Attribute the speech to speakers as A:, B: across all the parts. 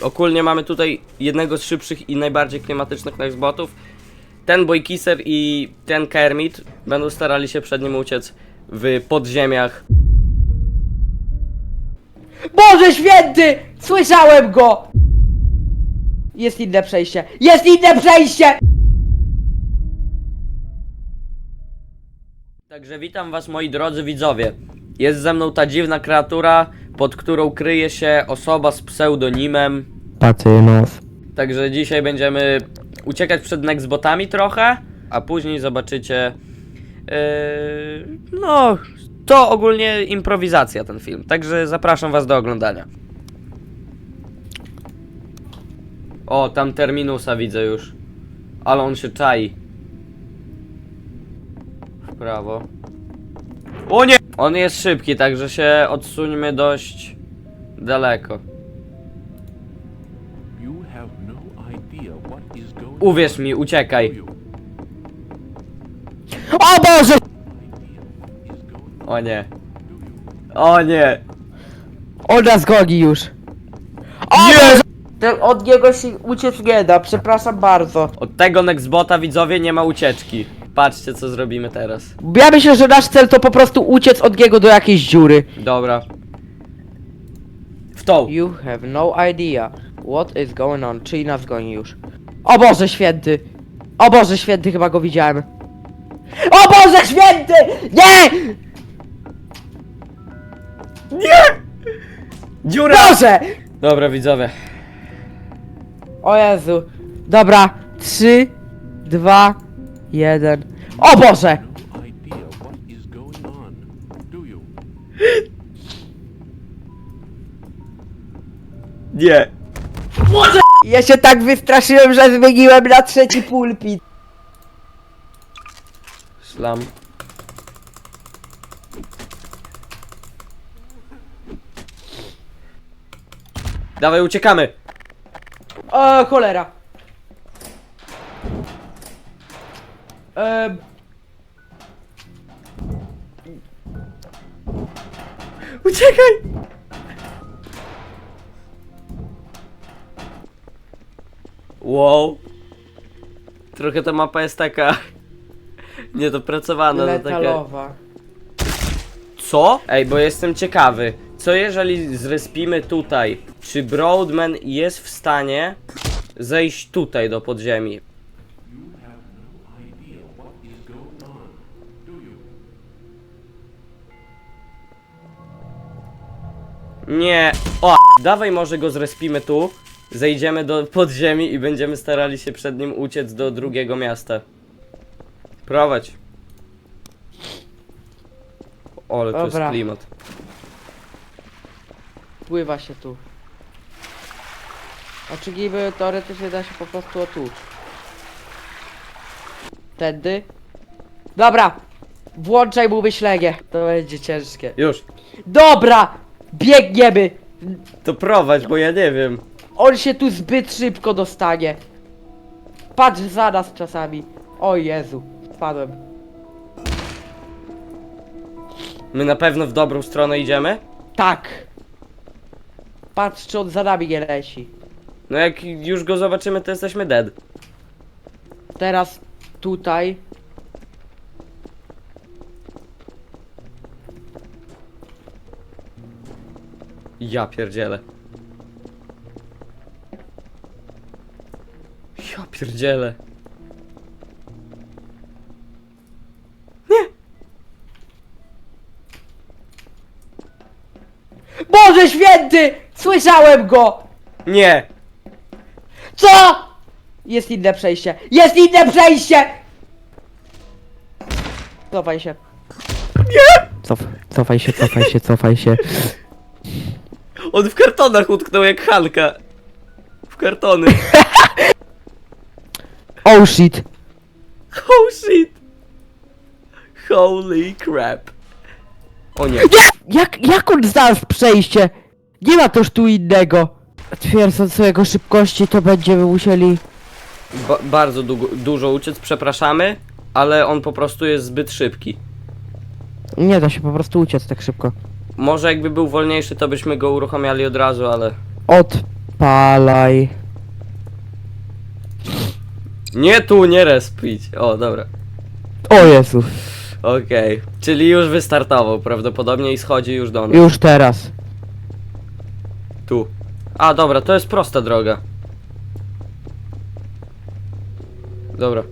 A: Ogólnie mamy tutaj jednego z szybszych i najbardziej klimatycznych Nextbotów. Ten Boykisser i ten Kermit będą starali się przed nim uciec w podziemiach.
B: Boże święty! Słyszałem go! Jest inne przejście! Jest inne przejście!
A: Także witam was moi drodzy widzowie. Jest ze mną ta dziwna kreatura, pod którą kryje się osoba z pseudonimem.
C: Patynos.
A: Także dzisiaj będziemy uciekać przed Nextbotami trochę, a później zobaczycie. Yy, no, to ogólnie improwizacja ten film. Także zapraszam was do oglądania. O, tam Terminusa widzę już. Ale on się czai. W prawo. O nie! On jest szybki, także się odsuńmy dość daleko. Uwierz mi, uciekaj.
B: O Boże!
A: O nie. O nie.
B: On nas goni już. O Boże! Ten- Od niego się uciec nie da, przepraszam bardzo.
A: Od tego Nextbota widzowie nie ma ucieczki. Patrzcie co zrobimy teraz.
B: Ja myślę, że nasz cel to po prostu uciec od niego do jakiejś dziury.
A: Dobra. W tą.
B: You have no idea what is going on. Czyli nas goni już. O Boże święty! O Boże święty, chyba go widziałem. O Boże święty! Nie!
A: Dziura!
B: Boże!
A: Dobra widzowie.
B: O Jezu. Dobra. Trzy, dwa, jeden. O Boże!
D: idea what is going on, do you?
A: Nie.
B: Ja się tak wystraszyłem, że zmieniłem na trzeci pulpit.
A: Szlam. Dawaj uciekamy.
B: O, cholera. Ehm.
A: Uciekaj. Wow. Trochę ta mapa jest taka niedopracowana. no taka...
B: Metalowa.
A: Co? Ej, bo jestem ciekawy. Co jeżeli zrespimy tutaj? Czy Broadman jest w stanie zejść tutaj do podziemi? Nie. O, dawaj może go zrespimy tu. Zejdziemy do podziemi i będziemy starali się przed nim uciec do drugiego miasta. Prowadź. O, ale to jest
B: Dobra.
A: klimat.
B: Pływa się tu. Znaczy niby teoretycznie da się po prostu o tu. Tędy. Dobra! Włączaj mu myślenie. To będzie ciężkie.
A: Już.
B: Dobra! Biegniemy!
A: To prowadź, bo ja nie wiem.
B: On się tu zbyt szybko dostanie. Patrz za nas czasami. O Jezu, spadłem.
A: My na pewno w dobrą stronę idziemy?
B: Tak. Patrz, czy on za nami nie leci.
A: No jak już go zobaczymy, to jesteśmy dead.
B: Teraz tutaj.
A: Ja pierdzielę. Ja pierdzielę.
B: Boże święty! Słyszałem go!
A: Nie!
B: Co? Jest inne przejście. Jest inne przejście! Cofaj się.
C: Cof, cofaj się, cofaj się, cofaj się.
A: On w kartonach utknął jak Halka. W kartony.
B: Oh shit.
A: Oh shit. Holy crap. O nie.
B: Jak, jak on znalazł przejście? Nie ma też tu innego. Twierdząc o jego szybkości, to będziemy musieli...
A: Ba bardzo długo, dużo uciec, przepraszamy, ale on po prostu jest zbyt szybki.
B: Nie da się po prostu uciec tak szybko.
A: Może jakby był wolniejszy, to byśmy go uruchamiali od razu, ale...
B: Od Odpalaj.
A: Nie tu, nie respić. O, dobra.
B: O Jezu,
A: Okej. Czyli już wystartował prawdopodobnie i schodzi już do nas.
B: już teraz.
A: Tu. A, dobra, to jest prosta droga. Dobra.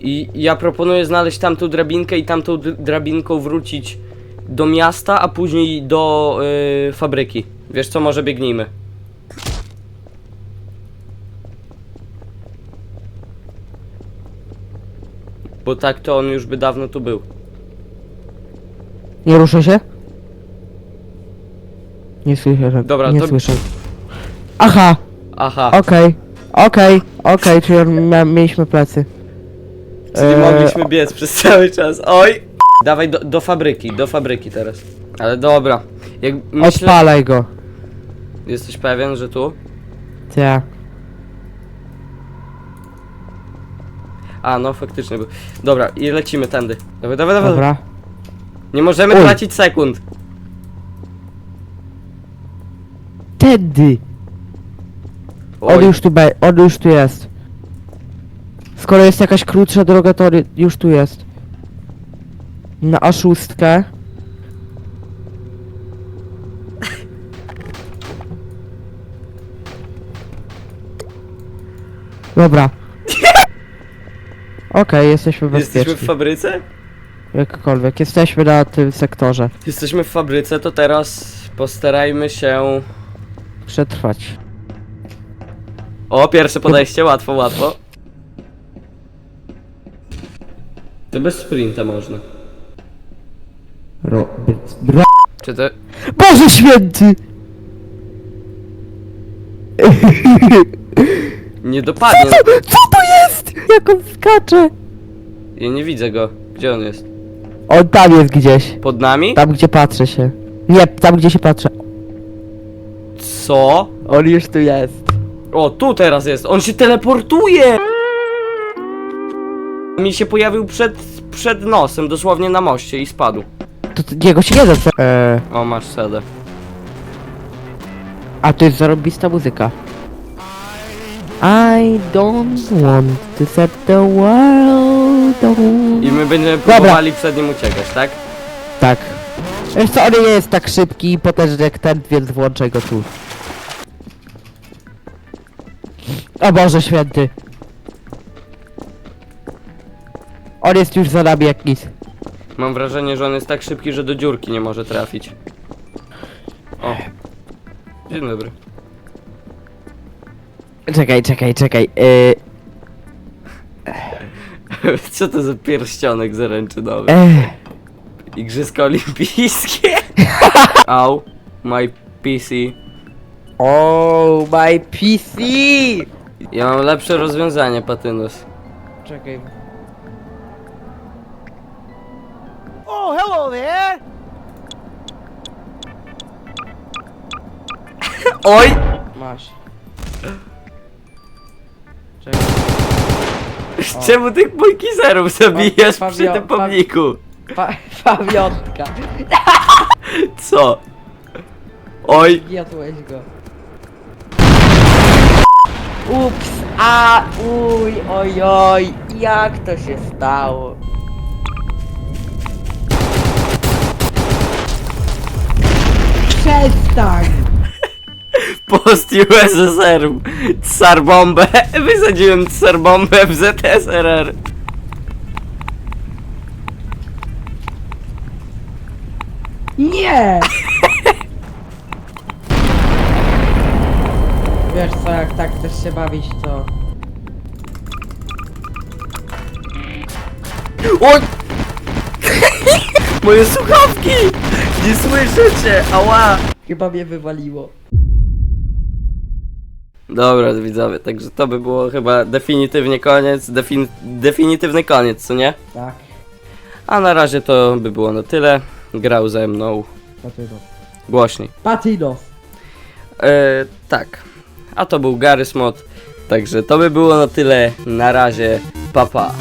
A: I ja proponuję znaleźć tamtą drabinkę i tamtą drabinką wrócić do miasta, a później do y, fabryki. Wiesz co, może biegnijmy. Bo tak to on już by dawno tu był.
B: Nie ruszę się? Nie słyszę, że...
A: Dobra,
B: nie
A: to-
B: słyszę. Aha,
A: Aha,
B: okej, okej, okej, czyli mia- mieliśmy plecy.
A: czyli
B: Eee,
A: mogliśmy biec przez cały czas. Oj! Dawaj do, do fabryki, do fabryki teraz. Ale dobra. Jak myślę...
B: Odpalaj go.
A: Jesteś pewien, że tu?
B: Ja.
A: A, no faktycznie był. Dobra, i lecimy tędy. Dawaj, dawaj, dawaj.
B: Dobra.
A: Nie możemy
B: Oj.
A: tracić sekund.
B: Tędy. On
A: Oj,
B: już tu be, on już tu jest. Skoro jest jakaś krótsza droga, to ry- już tu jest. Na a szóstkę. Dobra. Okej, jesteśmy bezpieczni.
A: jesteśmy w fabryce?
B: Jakkolwiek, jesteśmy na tym sektorze.
A: Jesteśmy w fabryce, to teraz postarajmy się...
B: Przetrwać.
A: O, pierwsze podejście, łatwo, łatwo. To bez sprinta można.
B: Ro... Ro...
A: Czy to...
B: Boże święty!
A: Nie dopadnie.
B: Co to jest? Jak on skacze?
A: Ja nie widzę go. Gdzie on jest?
B: On tam jest gdzieś.
A: Pod nami?
B: Tam gdzie patrzę się. Nie, tam gdzie się patrzę.
A: Co?
B: On już tu jest.
A: O, tu teraz jest. On się teleportuje! Mi się pojawił przed, przed nosem, dosłownie na moście i spadł.
B: To, to jego się nie da. co- Eee,
A: O, masz sedę.
B: a to jest zarobista muzyka. I don't want to set the world on...
A: I my będziemy
B: Dobra.
A: próbowali przed nim uciekać, tak?
B: Tak. Wiesz co, on nie jest tak szybki i potężny jak ten, więc włączę go tu. O Boże święty. On jest już za nami jak nic.
A: Mam wrażenie, że on jest tak szybki, że do dziurki nie może trafić. O. Dzień dobry.
B: Czekaj, czekaj, czekaj. Yy,
A: Co to za pierścionek zaręczynowy?
B: eh.
A: Igrzyska olimpijskie? Au. My PC.
B: Oh, my PC!
A: Ja mam lepsze rozwiązanie, Patynus.
B: Czekaj.
A: Oj!
B: Masz. Czekaj.
A: Czemu tych bojkizerów zabijasz
B: Fabio-
A: przy tym
B: Fab-
A: pomniku?
B: Pa pamiątka.
A: Co? Oj!
B: Jadłeś go. Ups, a, uj, ojoj, jak to się stało? Przestań!
A: Post USSR. Tsar bombę. Wysadziłem tsar bombę w ZSRR.
B: Nie! Wiesz co, jak tak chcesz się bawić, to...
A: Oj! Moje słuchawki! Nie słyszę cię! Ała!
B: Chyba mnie wywaliło.
A: Dobra, widzowie, także to by było chyba definitywnie koniec, defin definitywny koniec, co nie?
B: Tak,
A: A na razie to by było na tyle. Grał ze mną
B: Patynos.
A: głośniej.
B: Patynos!
A: E, tak. A to był Garys Mod. Także to by było na tyle. Na razie. Pa pa.